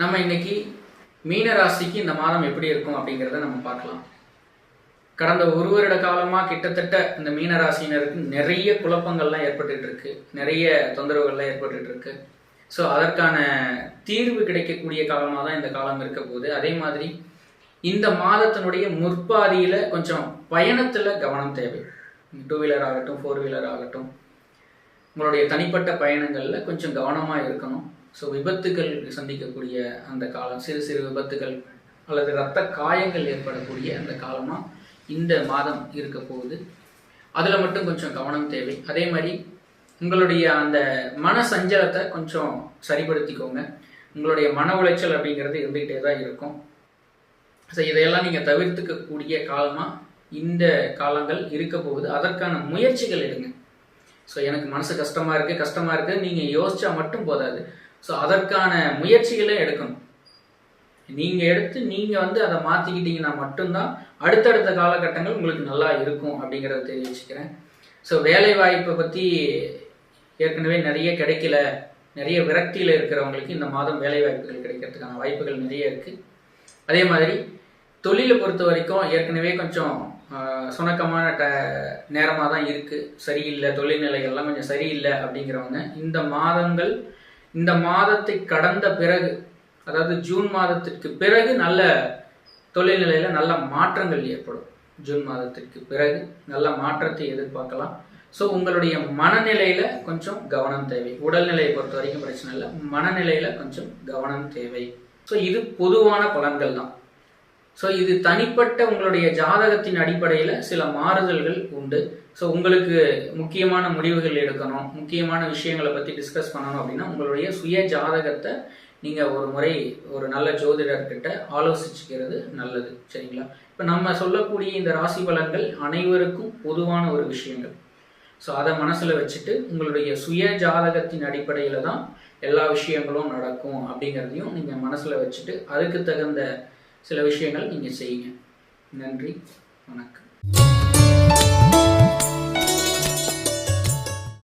நம்ம இன்னைக்கு மீன ராசிக்கு இந்த மாதம் எப்படி இருக்கும் அப்படிங்கிறத நம்ம பார்க்கலாம். கடந்த ஒரு வருட காலமாக கிட்டத்தட்ட இந்த மீன ராசியினருக்கு நிறைய குழப்பங்கள்லாம் ஏற்பட்டுட்டு இருக்கு நிறைய தொந்தரவுகள்லாம் ஏற்பட்டுட்டு இருக்கு ஸோ அதற்கான தீர்வு கிடைக்கக்கூடிய காலமாக தான் இந்த காலம் இருக்க போகுது. அதே மாதிரி இந்த மாதத்தினுடைய முற்பாதியில் கொஞ்சம் பயணத்தில் கவனம் தேவை. டூ வீலர் ஆகட்டும் ஃபோர் வீலர் ஆகட்டும். உங்களுடைய தனிப்பட்ட பயணங்களில் கொஞ்சம் கவனமாக இருக்கணும். ஸோ விபத்துகள் சந்திக்கக்கூடிய அந்த காலம் சிறு சிறு விபத்துகள் அல்லது இரத்த காயங்கள் ஏற்படக்கூடிய அந்த காலமாக இந்த மாதம் இருக்க போகுது. அதில் மட்டும் கொஞ்சம் கவனம் தேவை. அதே மாதிரி உங்களுடைய அந்த மன சஞ்சலத்தை கொஞ்சம் சரிப்படுத்திக்கோங்க. உங்களுடைய மன உளைச்சல் அப்படிங்கிறது இருந்துகிட்டே தான் இருக்கும். ஸோ இதையெல்லாம் நீங்கள் தவிர்த்துக்கக்கூடிய காலமாக இந்த காலங்கள் இருக்க போகுது. அதற்கான முயற்சிகள் எடுங்க. ஸோ எனக்கு மனசு கஷ்டமாக இருக்குது கஷ்டமாக இருக்குது நீங்கள் யோசிச்சா மட்டும் போதாது. ஸோ அதற்கான முயற்சிகளை எடுக்கணும். நீங்கள் எடுத்து நீங்கள் வந்து அதை மாற்றிக்கிட்டீங்கன்னா மட்டும்தான் அடுத்தடுத்த காலகட்டங்கள் உங்களுக்கு நல்லா இருக்கும் அப்படிங்கிறத தெரிவிச்சுக்கிறேன். ஸோ வேலை வாய்ப்பை பற்றி ஏற்கனவே நிறைய கிடைக்கல. நிறைய விரக்தியில் இருக்கிறவங்களுக்கு இந்த மாதம் வேலை வாய்ப்புகள் கிடைக்கிறதுக்கான வாய்ப்புகள் நிறைய இருக்குது அதே மாதிரி தொழிலை பொறுத்த வரைக்கும் ஏற்கனவே கொஞ்சம் சுணக்கமான ட நேரமாக தான் இருக்குது சரியில்லை தொழில்நிலைகள்லாம் கொஞ்சம் சரியில்லை அப்படிங்கிறவங்க இந்த மாதங்கள் இந்த மாதத்தை கடந்த பிறகு அதாவது ஜூன் மாதத்திற்கு பிறகு நல்ல தொழில்நிலையில் நல்ல மாற்றங்கள் ஏற்படும். ஜூன் மாதத்திற்கு பிறகு நல்ல மாற்றத்தை எதிர்பார்க்கலாம். ஸோ உங்களுடைய மனநிலையில் கொஞ்சம் கவனம் தேவை. உடல்நிலையை பொறுத்த வரைக்கும் பிரச்சனை இல்லை. மனநிலையில் கொஞ்சம் கவனம் தேவை. ஸோ இது பொதுவான பலன்கள் தான். ஸோ இது தனிப்பட்ட உங்களுடைய ஜாதகத்தின் அடிப்படையில் சில மாறுதல்கள் உண்டு. ஸோ உங்களுக்கு முக்கியமான முடிவுகள் எடுக்கணும். முக்கியமான விஷயங்களை பற்றி டிஸ்கஸ் பண்ணணும் அப்படின்னா உங்களுடைய சுய ஜாதகத்தை நீங்கள் ஒரு முறை ஒரு நல்ல ஜோதிடர்கிட்ட ஆலோசிச்சுக்கிறது நல்லது. சரிங்களா? இப்போ நம்ம சொல்லக்கூடிய இந்த ராசி பலன்கள் அனைவருக்கும் பொதுவான ஒரு விஷயங்கள். ஸோ அதை மனசில் வச்சுட்டு உங்களுடைய சுய ஜாதகத்தின் அடிப்படையில் தான் எல்லா விஷயங்களும் நடக்கும் அப்படிங்கிறதையும் நீங்கள் மனசில் வச்சுட்டு அதுக்கு தகுந்த சில விஷயங்கள் நீங்கள் செய்யுங்க. நன்றி. வணக்கம்.